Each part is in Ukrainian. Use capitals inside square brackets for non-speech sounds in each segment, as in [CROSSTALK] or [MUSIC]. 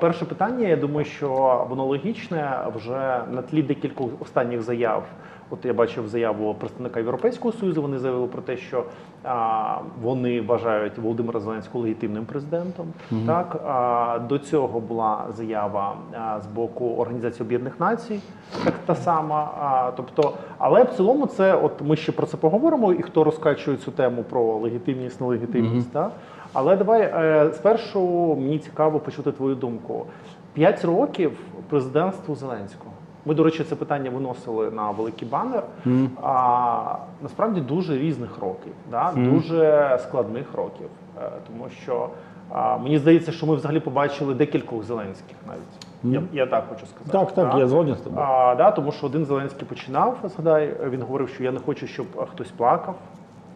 Перше питання, я думаю, що воно логічне вже на тлі декількох останніх заяв. От я бачив заяву представника Європейського союзу. Вони заявили про те, що а, вони вважають Володимира Зеленського легітимним президентом. Так а, до цього була заява а, з боку Організації Об'єднаних Націй, так та сама. А, тобто, але в цілому, це от ми ще про це поговоримо. І хто розкачує цю тему про легітимність, нелегітимність. Так? Але давай е, спершу мені цікаво почути твою думку. П'ять років президентству Зеленського. Ми, до речі, це питання виносили на великий банер. А насправді дуже різних років, да? дуже складних років. Е, тому що а, мені здається, що ми взагалі побачили декількох Зеленських навіть. Я, я так хочу сказати. Так, так, да? я згоден з тобою. А, да, тому що один Зеленський починав, згадай, він говорив, що я не хочу, щоб хтось плакав.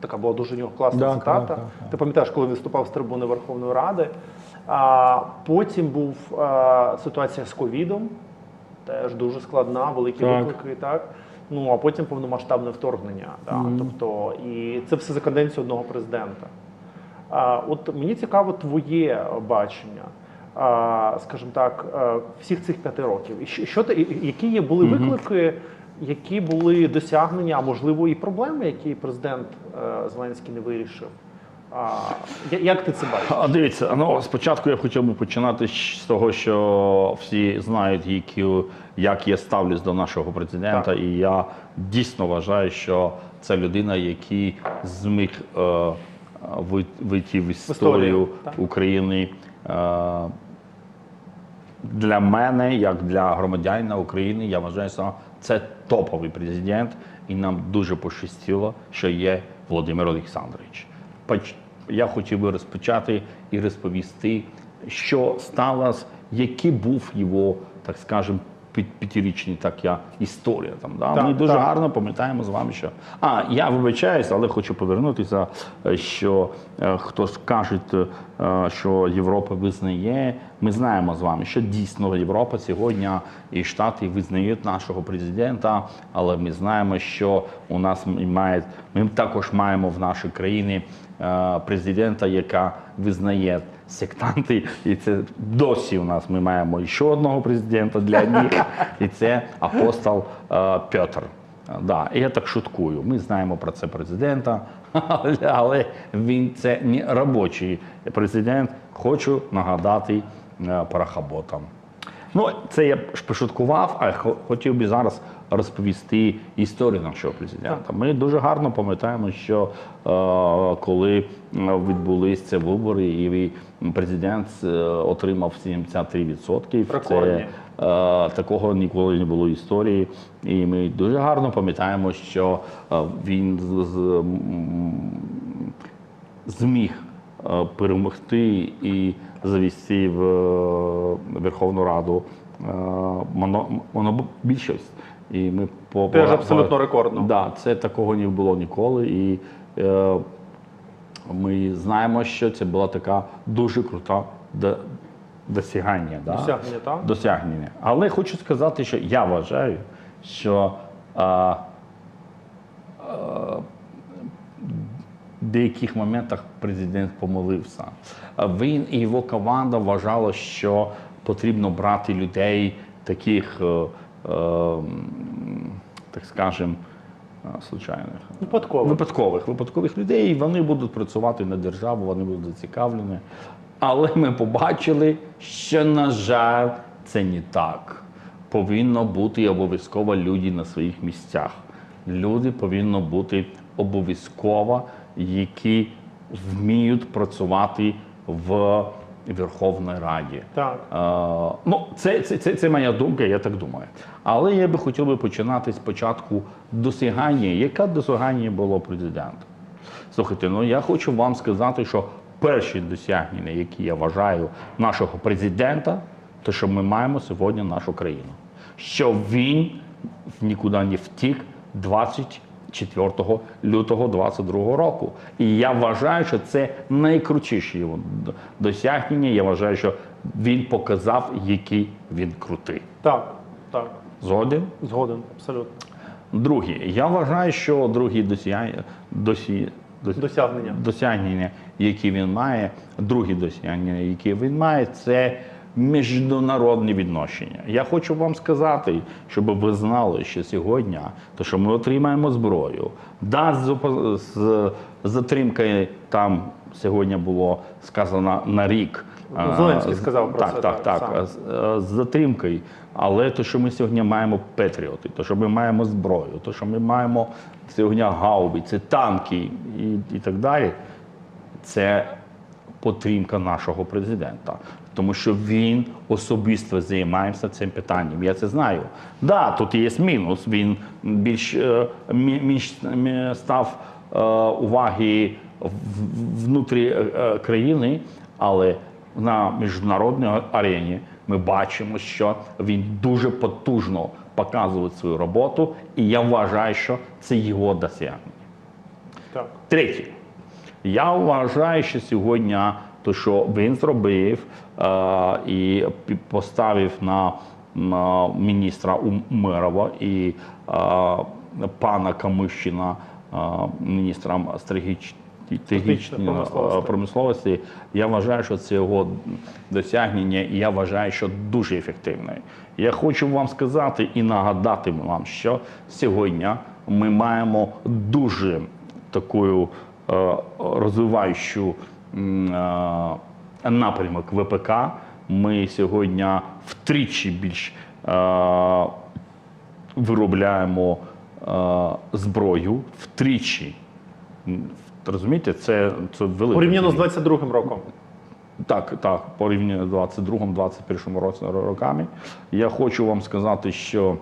Така була дуже у нього класна Да, цитата. так, так. Ти пам'ятаєш, коли виступав з трибуни Верховної Ради. А, потім був а, ситуація з ковідом, теж дуже складна, великі Так. виклики. Так? Ну а потім повномасштабне вторгнення. Да? Тобто, і це все за каденцію одного президента. А, от мені цікаво твоє бачення, а, скажімо так, е, всіх цих п'яти років. І що, що які є були виклики, які були досягнення, а можливо і проблеми, які президент е, Зеленський не вирішив. А, як ти це бачиш? А дивіться, ну спочатку я б хотів би починати з того, що всі знають, які, як я ставлюсь до нашого президента, Так. і я дійсно вважаю, що це людина, який зміг е, вийти в історію. України. Е, для мене, як для громадянина України, я вважаю, що це топовий президент, і нам дуже пощастило, що є Володимир Олександрович. Я хотів би розпочати і розповісти, що сталося, який був його, так скажемо, п'ятирічний так я історія. Там да Так, ми дуже так. гарно пам'ятаємо з вами, що а я вибачаюсь, але хочу повернутися, е, що е, хтось каже, е, що Європа визнає. Ми знаємо з вами, що дійсно Європа сьогодні і Штати визнають нашого президента, але ми знаємо, що у нас має ми також маємо в нашій країні е, президента, яка визнає сектанти, і це досі у нас ми маємо ще одного президента для них, і це апостол е, Петр. Да, і я так шуткую. Ми знаємо про це президента, але, він це не робочий президент. Хочу нагадати е, парахаботам. Ну, це я ж пошуткував, а хотів би зараз розповісти історію нашого президента. Ми дуже гарно пам'ятаємо, що е, коли відбулися ці вибори, і президент е, отримав 73%. Рекордні. Це, Е, Такого ніколи не було в історії, і ми дуже гарно пам'ятаємо, що е, він зміг перемогти і завести в Верховну Раду моно- монобільшість. І ми по Теж абсолютно рекордно. Да, це такого не було ніколи. І ми знаємо, що це була така дуже крута до- досягання. Да? Досягнення, так? досягнення. Але хочу сказати, що я вважаю, що а, а, в деяких моментах президент помилився. Він і його команда вважали, що потрібно брати людей таких, е, е, так скажемо, е, случайних. Випадково. Випадкових, випадкових людей, і вони будуть працювати на державу, вони будуть зацікавлені. Але ми побачили, що, на жаль, це не так. Повинно бути обов'язково люди на своїх місцях. Люди повинні бути обов'язково, які вміють працювати в Верховній Раді. Так. Е, ну, це, це, це, це моя думка, я так думаю. Але я би хотів би починати спочатку досягання. Яке досягання було президента? Слухайте, ну я хочу вам сказати, що перші досягнення, які я вважаю нашого президента, то що ми маємо сьогодні нашу країну. Що він нікуди не втік 24 лютого 22 року. І я вважаю, що це найкрутіші його досягнення. Я вважаю, що він показав, який він крутий. Так, так. Згоден? Згоден, абсолютно. Друге, я вважаю, що другі досягнення, досі, дос- Досягнення. досягнення, які він має, другі досягнення, які він має, це міжнародні відношення. Я хочу вам сказати, щоб ви знали, що сьогодні, то що ми отримаємо зброю, да, з, з затримкою там сьогодні було сказано на рік. Ну, Зеленський сказав про так, це, Так, так, так, сам. з, е, затримкою. Але то, що ми сьогодні маємо патріоти, то, що ми маємо зброю, то, що ми маємо сьогодні гаубиці, танки і, і так далі, це підтримка нашого президента. Тому що він особисто займається цим питанням. Я це знаю. Да, тут є мінус. Він більш, е, більш став е, уваги внутрі е, е, країни, але на міжнародній арені ми бачимо, що він дуже потужно показує свою роботу, і я вважаю, що це його досягнення. Так. Третє, я вважаю, що сьогодні то, що він зробив е, і поставив на е, міністра Умерова і е, пана Камищина е, міністром стратегіч- стратегічної промисловості. е, я вважаю, що це його досягнення, і я вважаю, що дуже ефективне. Я хочу вам сказати і нагадати вам, що сьогодні ми маємо дуже таку е, розвиваючу е, напрямок ВПК. Ми сьогодні втричі більш е, виробляємо е, зброю втричі. Розумієте, це, це велике. Порівняно з 22-м роком. Так, так, порівняно з 22-21 році роками. Я хочу вам сказати, що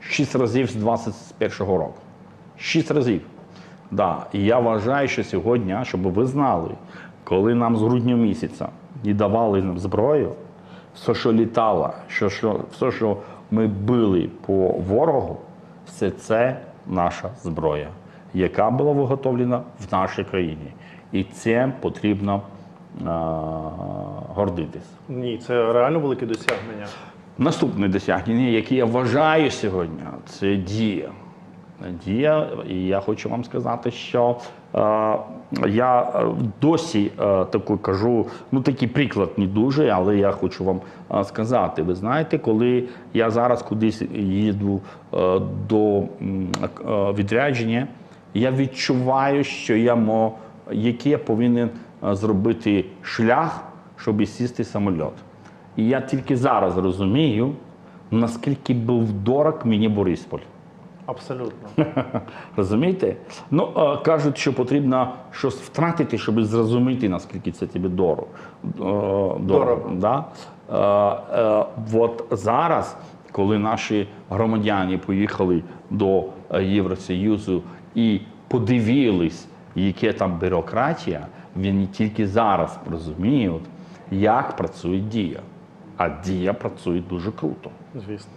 6 разів з 21-го року. 6 разів. Да. І я вважаю, що сьогодні, щоб ви знали, коли нам з грудня місяця і давали нам зброю, все, що літало, що, що, все, що ми били по ворогу, все це наша зброя, яка була виготовлена в нашій країні. І цим потрібно е, гордитись. Ні, це реально велике досягнення. Наступне досягнення, яке я вважаю сьогодні, це дія. Дія, і я хочу вам сказати, що я е, досі е, таку кажу, ну такий приклад не дуже, але я хочу вам е, сказати. Ви знаєте, коли я зараз кудись їду е, до е, відрядження, я відчуваю, що я мо, який я повинен е, зробити шлях, щоб сісти самоліт. І я тільки зараз розумію, наскільки був дорог мені Борисполь. Абсолютно. [LAUGHS] Розумієте? Ну, кажуть, що потрібно щось втратити, щоб зрозуміти, наскільки це тобі дорого. Дорого. Да? Е, от зараз, коли наші громадяни поїхали до е, Євросоюзу і подивились, яке там бюрократія, вони тільки зараз розуміють, як працює дія. А дія працює дуже круто. Звісно.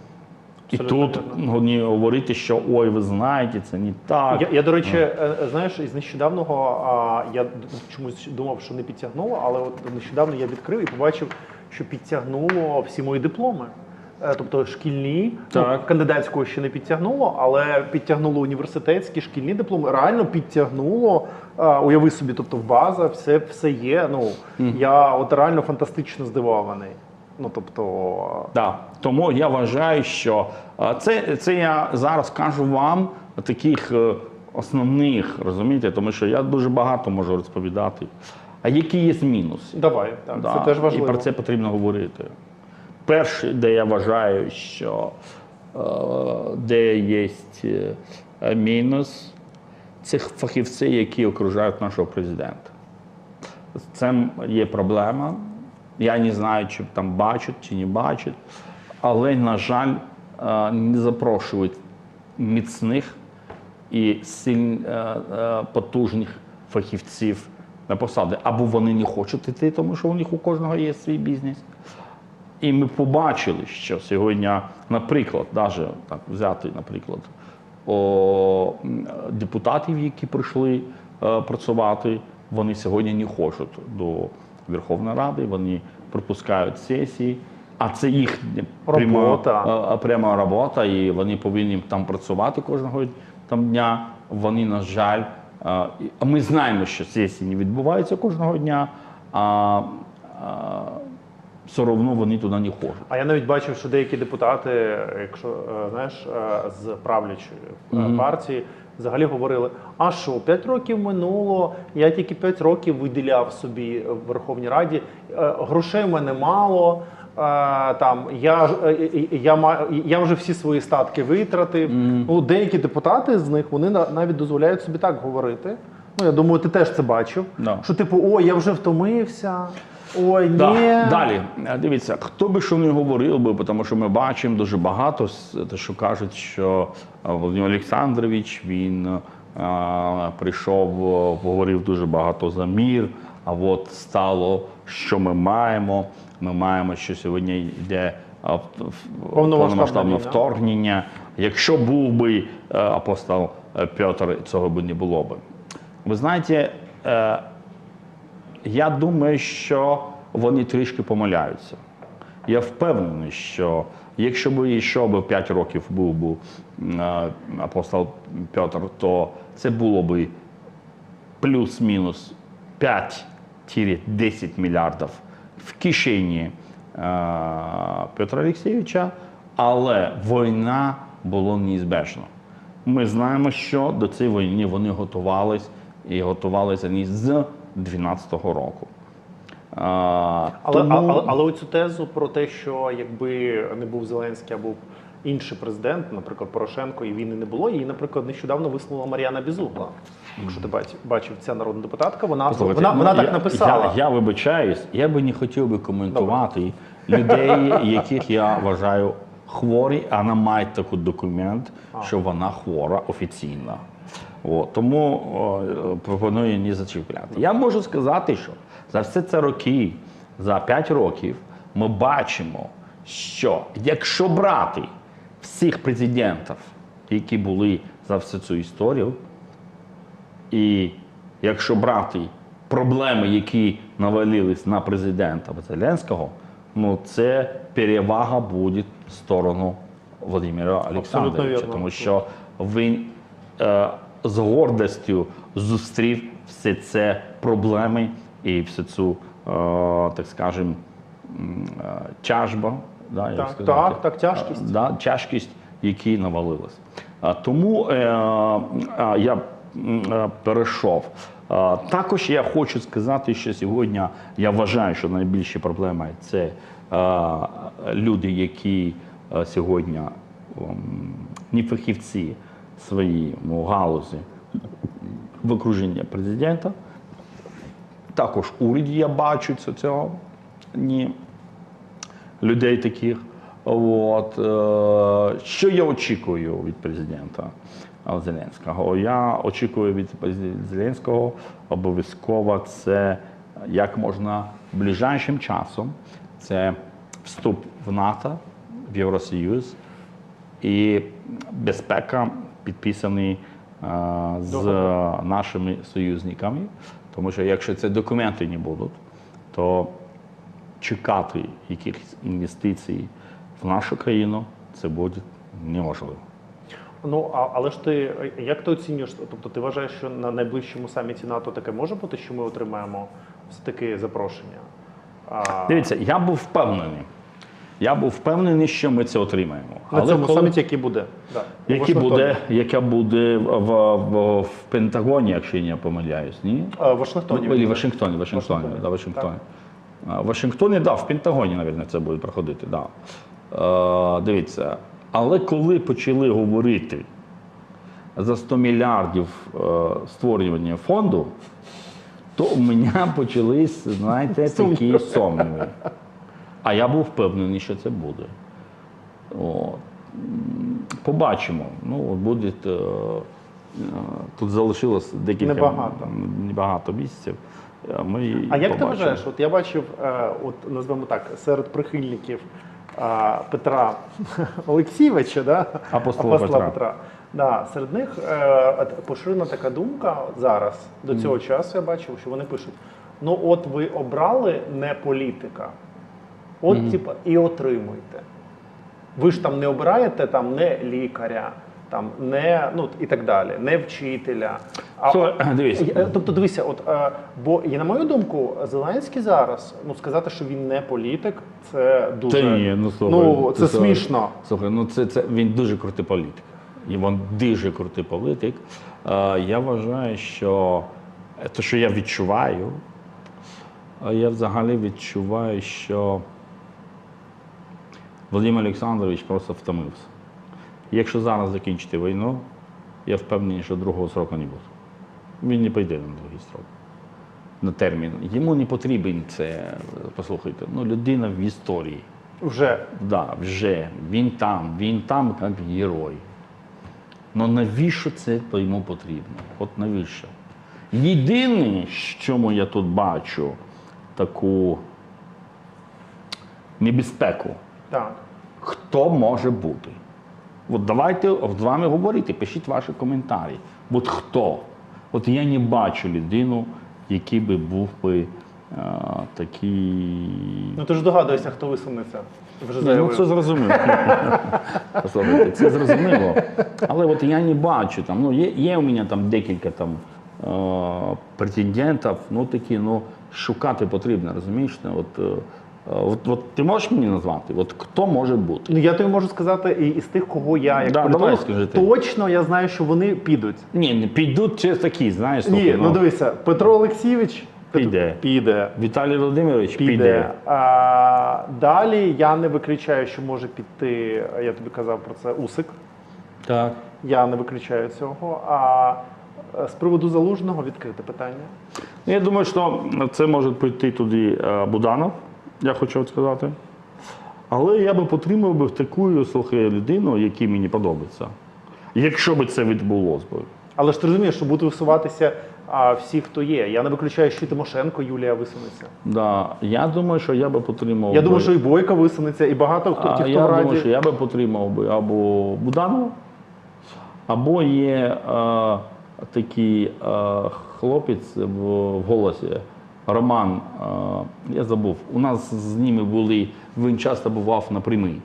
І тут вони говорити, що ой, ви знаєте, це не так. Я, я, до речі, е, знаєш, із нещодавного а, я чомусь думав, що не підтягнуло, але от нещодавно я відкрив і побачив, що підтягнуло всі мої дипломи. Е, Тобто шкільні, ну, кандидатського ще не підтягнуло, але підтягнуло університетські шкільні дипломи. Реально підтягнуло. а, Уяви собі, тобто в база, все, все є. Ну я от реально фантастично здивований. Ну тобто, Да. Тому я вважаю, що е, це, це я зараз кажу вам таких е, основних, розумієте, тому що я дуже багато можу розповідати. А які є мінуси? давай, так, Да, це теж важливо. І про це потрібно говорити. Перше, де я вважаю, що е, де є мінус, це фахівці, які окружають нашого президента. З цим є проблема. Я не знаю, чи там бачать, чи не бачать. Але, на жаль, е, не запрошують міцних і сильно потужних фахівців на посади. Або вони не хочуть йти, тому що у них у кожного є свій бізнес. І ми побачили, що сьогодні, наприклад, навіть так взяти, наприклад, о, депутатів, які прийшли е, працювати, вони сьогодні не хочуть до Верховної Ради, вони пропускають сесії, а це їхня Робота. е, е, пряма робота, і вони повинні там працювати кожного там дня. Вони, на жаль, е, ми знаємо, що сесії не відбуваються кожного дня. А, все одно вони туди не ходять. А я навіть бачив, що деякі депутати, якщо знаєш, з правлячої е, партії, взагалі говорили: а що, 5 років минуло, я тільки 5 років виділяв собі в Верховній Раді, е, грошей в мене мало. е, Там я е, я я вже всі свої статки витратив. Ну деякі депутати з них вони на- навіть дозволяють собі так говорити. Ну я думаю, ти теж це бачив. Да. Що типу, о, я вже втомився. Ой, ні. Да. Далі, Е, дивіться, хто би що не говорив би, тому що ми бачимо дуже багато, те, що кажуть, що е, Володимир Олександрович він е, прийшов, говорив дуже багато за мір. А от стало, що ми маємо. Ми маємо, що сьогодні йде повномасштабне вторгнення. Якщо був би апостол Петр, цього би не було би. Ви знаєте, я думаю, що вони трішки помиляються. Я впевнений, що якщо б ще б 5 років був би апостол Петр, то це було б плюс-мінус 5-10 мільярдів в кишені Петра Олексійовича, але війна була неізбежна. Ми знаємо, що до цієї війни вони готувались і готувалися з 12-го року. Е, Але, тому- але, але оцю тезу про те, що якби не був Зеленський, а був інший президент, наприклад, Порошенко, і війни не було, її, наприклад, нещодавно висловила Мар'яна Бізугла. Якщо ти бач- бачив, ця народна депутатка, вона, Послухайте, вона, вона ну, так я, написала. Я, я вибачаюсь, я би не хотів би коментувати людей, [LAUGHS] яких я вважаю хворі, а вона має такий документ, що вона хвора офіційно. От, тому о, пропоную не зачіпляти. Я можу сказати, що за все це роки, за 5 років, ми бачимо, що якщо брати всіх президентів, які були за всю цю історію, і якщо брати проблеми, які навалились на президента Зеленського, ну це перевага буде в сторону Володимира Олександровича, тому що він е, з гордістю зустрів всі це проблеми і всю цю, е, так скажемо, м, е. Да, Так, сказати? так, так, тяжкість. Е, Да, тяжкість, які навалилась. Тому е, е, я перейшов. Також я хочу сказати, що сьогодні я вважаю, що найбільші проблеми це е, люди, які сьогодні м, не фахівці своїй ну, галузі в окруженні президента. Також уряді я бачу цього. Ні людей таких. От, е, що я очікую від президента Зеленського? Я очікую від Зеленського обов'язково це як можна ближайшим часом. Це вступ в НАТО, в Євросоюз і безпека підписаний е, з нашими союзниками. Тому що якщо ці документи не будуть, то чекати якихось інвестицій в нашу країну це буде неможливо. Ну а але ж ти як ти оцінюєш? Тобто ти вважаєш, що на найближчому саміті НАТО таке може бути, що ми отримаємо все таки запрошення? А, Дивіться, я був впевнений. Я був впевнений, що ми це отримаємо. на цьому коли- саміті, який буде, да, який буде, яке буде в, в, в Пентагоні, якщо я не помиляюсь, ні? А, в Вашингтоні. Ну. Вашингтоні, Вашингтоні, Вашингтоні, да, Вашингтоні. А, В Вашингтоні, да, в Пентагоні, мабуть, це буде проходити, да. Е, дивіться, але коли почали говорити за 100 мільярдів е, створювання фонду, то у мене [LAUGHS] почались, знаєте, такі сумніви. А я був впевнений, що це буде. От. Побачимо. Ну, буде, е, е, тут залишилось декілька Небагато. небагато місяців. Ми А як ти вважаєш? От я бачив, е, от назвемо так, серед прихильників е, Петра Олексійовича, да? Апостола Петра. Да, серед них е, поширена така думка зараз. До цього часу я бачив, що вони пишуть: ну, от ви обрали не політика, от типа і отримуйте. Ви ж там не обираєте там не лікаря, там не ну і так далі, не вчителя. А Слухай, дивись. Е, Тобто, дивися, от е, бо і на мою думку, Зеленський зараз ну сказати, що він не політик, це дуже Та ні, ну слухай. ну це слухай, смішно. Слухай, ну це, це він дуже крутий політик. І він дуже крутий політик. Е, я вважаю, що те, що я відчуваю, е, я взагалі відчуваю, що Володимир Олександрович просто втомився. Якщо зараз закінчити війну, я впевнений, що другого сроку не буде. Він не прийде на другий срок. На термін. Йому не потрібен це, послухайте, ну, людина в історії. Вже Да, вже він там, він там як герой. Ну навіщо це йому потрібно? От навіщо? Єдине, чому я тут бачу таку небезпеку, так. хто може бути? От давайте з вами говорити, пишіть ваші коментарі. От хто? От я не бачу людину, який би був би а, такий. Ну ти ж догадуєшся, хто висунеться. Вже Ні, ну це зрозуміло. [LAUGHS] Це зрозуміло. Але от я не бачу там. Ну, є, є у мене там декілька там е, претендентів, ну такі, ну, шукати потрібно, розумієш? От, е, от, от ти можеш мені назвати? От хто може бути? Ну я тобі можу сказати, і із тих, кого я як Да, політолог, давай скажи ти. точно я знаю, що вони підуть. Ні, не підуть через такі, знаєш, Ні, слухай, ну дивися, Петро Олексійович Піде. піде. Віталій Володимирович піде. Піде. А, далі я не виключаю, що може піти, я тобі казав про це, Усик. Так. Я не виключаю цього. А е, з приводу залужного відкрите питання. Ну, Я думаю, що це може прийти туди е, Буданов, я хочу сказати. Але я би підтримав би таку слухай, людину, якій мені подобається. Якщо б це відбулося. Але ж ти розумієш, що будуть висуватися а, всі, хто є. Я не виключаю, що і Тимошенко Юлія висунеться. Да. Я думаю, що я би підтримав. Я би, думаю, що і Бойко висунеться, і багато хто а, ті, хто я в раді. думаю, що я би підтримав би або Буданова, або є е, такий е, хлопець в, в голосі. Роман, е, я забув, у нас з ними були, він часто бував на прямій.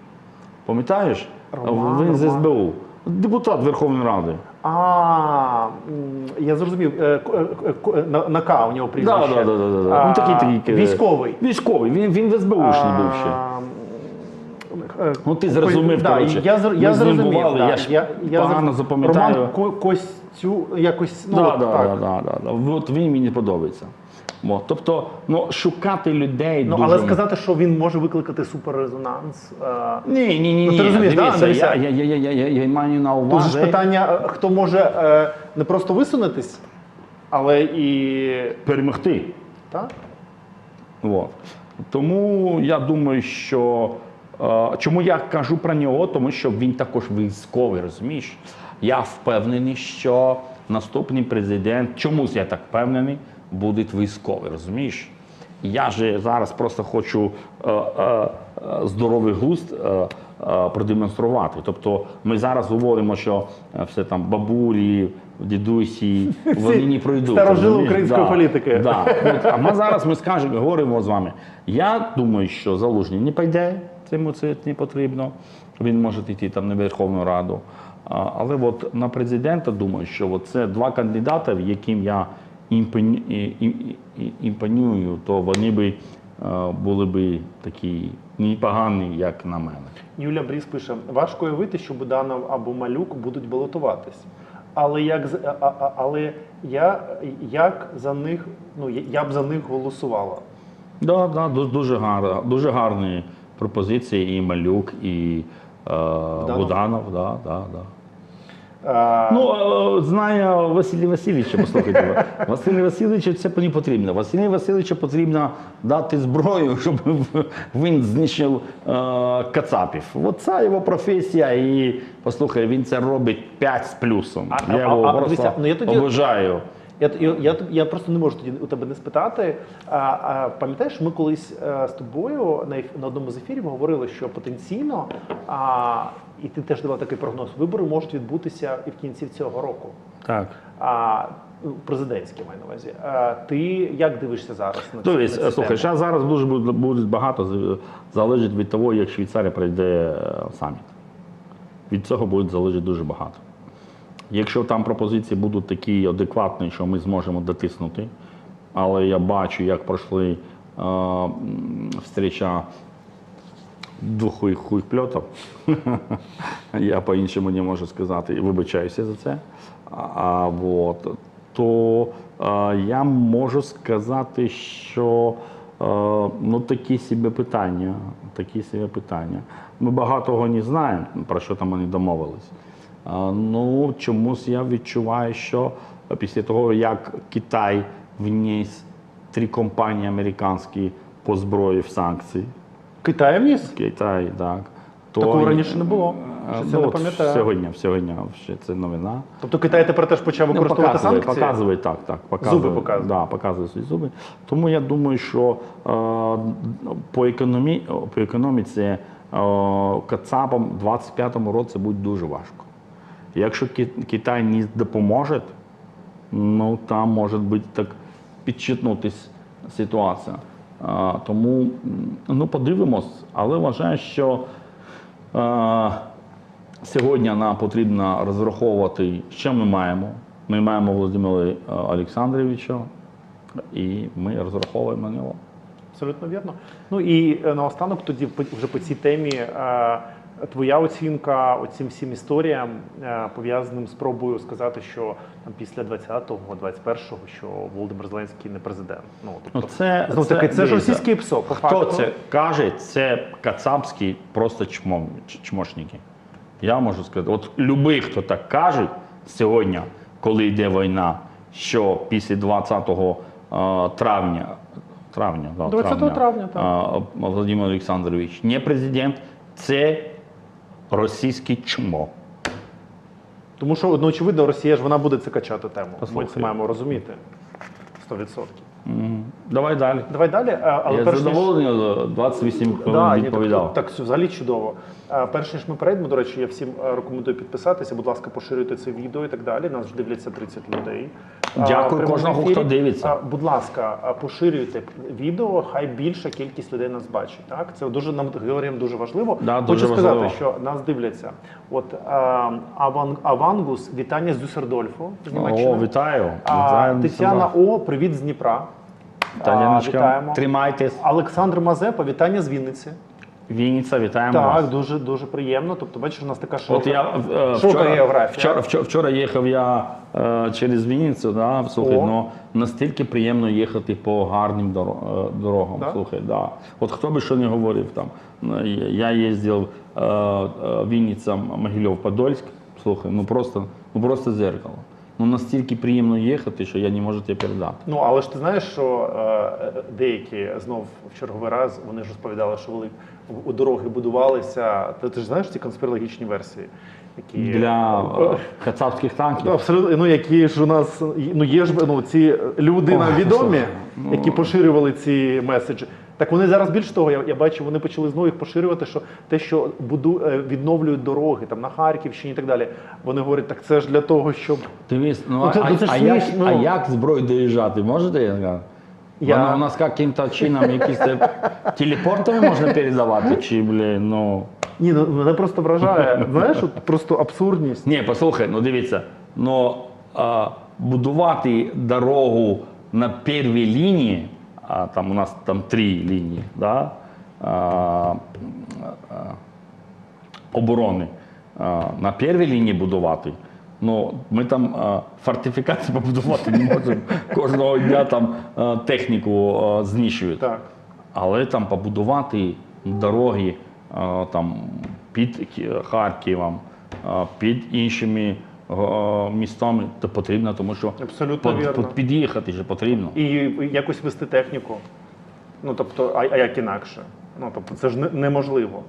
Пам'ятаєш? Роман, він з СБУ, депутат Верховної Ради. А, я зрозумів. Е, е, На, К у нього прізвище. Да, да, да, да, да. А, такий, такий, е, військовий. Військовий, він, він в СБУшний був ще. Ну, ти зрозумів, да, коротше. Я, зрозумів. да. я ж погано запам'ятаю. Роман Ко- Костю, якось, ну, да, от да, так. да, да, да. От він мені подобається. От, тобто, ну, шукати людей Ну, дуже... але сказати, що він може викликати суперрезонанс. е, Ні, ні, ні, Ну, ти розумієш, Дивіться, Андрійся? я, я, я, я, я, я маю на увазі... же ж питання, е, хто може е, не просто висунутись, але і. перемогти. Так? От. Тому я думаю, що е, чому я кажу про нього, тому що він також військовий, розумієш? Я впевнений, що наступний президент, чомусь я так впевнений, буде військовий, розумієш? Я же зараз просто хочу е, е, е, здоровий глузд е, е, продемонструвати. Тобто ми зараз говоримо, що е, все там бабулі, дідусі, [LAUGHS] вони не пройдуть. старожили української політики. Да. [LAUGHS] От, а ми зараз ми скажемо, говоримо з вами. Я думаю, що залужний не пойде, цьому це не потрібно. Він може йти там на Верховну Раду. Але от на президента думаю, що от це два кандидати, яким я імпонюю, то вони би е, були би такі непогані, як на мене. Юля Бріс пише: важко уявити, що Буданов або Малюк будуть балотуватись. Але як але я як за них, ну я- я б за них голосувала. Да, да, дуже гарна, дуже гарні пропозиції і Малюк, і е, Буданов. Да, да, да. А, Ну, е, знає Василія Васильовича, послухайте. [LAUGHS] Василю Васильовичу це не потрібно. Василію Васильовичу потрібно дати зброю, [LAUGHS] щоб він знищив е, кацапів. От це його професія, і послухай, він це робить 5 з плюсом. А- Я його а- а, просто дивіться, ну, я тоді- обожаю. Я, я, я, просто не можу тоді у тебе не спитати. А, а, пам'ятаєш, ми колись е, з тобою на, на одному з ефірів говорили, що потенційно, а, і ти теж давав такий прогноз, вибори можуть відбутися і в кінці цього року. Так. А, ну, президентські маю на увазі. А, ти як дивишся зараз на цю, Дивись, слухай, тему? зараз зараз дуже буде, буде багато залежить від того, як Швейцарія пройде е, саміт. Від цього буде залежати дуже багато. Якщо там пропозиції будуть такі адекватні, що ми зможемо дотиснути, але я бачу, як пройшли е, м, встреча двох хуй, хуйпльотів, [LAUGHS] я по-іншому не можу сказати, і вибачаюся за це. А, вот, то е, я можу сказати, що е, ну, такі собі питання. Такі собі питання. Ми багатого не знаємо, про що там вони домовились. Ну, чомусь я відчуваю, що після того, як Китай вніс три компанії американські по зброї в санкції, Китай вніс? Китай, так. То, Такого раніше не було. Е, Щось ну, не пам'ятаю. Сьогодні, сьогодні ще це новина. Тобто Китай тепер теж почав Ну, використовувати показує, санкції? показує, так, так. Показує, Зуби показує. Да, показує свої зуби. Тому я думаю, що е, по, економі, по економіці е, Кацапам у 25-му році буде дуже важко. Якщо Ки- Китай не допоможе, ну там може бути так підчитнутись ситуація. А, тому ну, подивимось, але вважаю, що е, сьогодні нам потрібно розраховувати, що ми маємо. Ми маємо Володимира Олександровича, і ми розраховуємо на нього. Абсолютно вірно. Ну і е, наостанок тоді вже по цій темі. Твоя оцінка оцим всім історіям, е, пов'язаним з спробою сказати, що там після 20-го, 21-го, що Володимир Зеленський не президент. Ну Ну, тобто, це, знов таки, це ж дивіться, російське ПСО. По Хто факту. це каже, це кацапські просто чмо, чмошники. Я можу сказати, от любий, хто так каже сьогодні, коли йде війна, що після 20 е, травня, травня, да, 20 травня, так. е, Володимир Олександрович не президент, це російське чмо. Тому що ну, очевидно, Росія ж вона буде це качати тему. Ми це маємо розуміти. 100%. Мгм. Давай далі. Давай далі. е, Але Я перш ніж- задоволений, е, 28 хвилин Да, відповідав. Так, так, взагалі чудово. Е, Перш ніж ми перейдемо, до речі, я всім е, рекомендую підписатися. Будь ласка, поширюйте це відео і так далі. Нас ж дивляться 30 людей. Е, Дякую кожному, хто дивиться. Е, Будь ласка, е, поширюйте відео, хай більша кількість людей нас бачить. Так, це дуже нам Георгієм дуже важливо. Да, Хочу дуже сказати, важливо. що нас дивляться. От е, Аван, Авангус, вітання з Дюссердольфу з Німеччини. О, вітаю. Вітаю Тетяна. О, привіт з Дніпра. А, вітаємо. тримайтесь. Олександр Мазепа, вітання з Вінниці. Вінниця, вітаємо Так, вас. дуже дуже приємно. Тобто, бачиш, у нас така От широка, я е, широка вчора, географія. вчора, вчора, вчора їхав я е, через Вінницю, да, слухай, О. ну, настільки приємно їхати по гарним доро- е, дорогам. Да? Слухай, да. От хто би що не говорив там. Я їздив е, е, Вінниця, Могилів, Подольськ. Слухай, ну просто, ну просто зеркало. Ну настільки приємно їхати, що я не можу тебе передати. Ну але ж ти знаєш, що е, деякі знов в черговий раз вони ж розповідали, що вели у дороги будувалися. Ти, ти ж знаєш ці конспірологічні версії, які Для Е, е, кацапських Ну, танків. Абсолютно, ну які ж у нас ну є ж ну ці люди нам відомі, ну. які поширювали ці меседжі. Так вони зараз більш того, я, я бачу, вони почали знову їх поширювати, що те, що буду е, відновлюють дороги там на Харківщині і так далі. Вони говорять, так це ж для того, щоб Дивись, ну, Ну, а, ну, ж а, як, смішно. а як зброю доїжджати? Можете я скажу? Я- Вона у нас яким-то чином якісь телепортами можна передавати, чи, блін, ну. ні, ну мене просто вражає. Знаєш, от просто абсурдність. Ні, послухай, ну дивіться, ну а, будувати дорогу на першій лінії, а там у нас там три лінії, да, а, а, оборони, а, на першій лінії будувати. Ну, ми там а, фортифікації побудувати не можемо. Кожного дня там а, техніку а, знищують. Так. Але там побудувати дороги е, там, під Харківом, е, під іншими містами, то потрібно, тому що Абсолютно під- вірно. під'їхати ж потрібно. І якось вести техніку. Ну тобто, а, а як інакше? Ну тобто, це ж не- неможливо.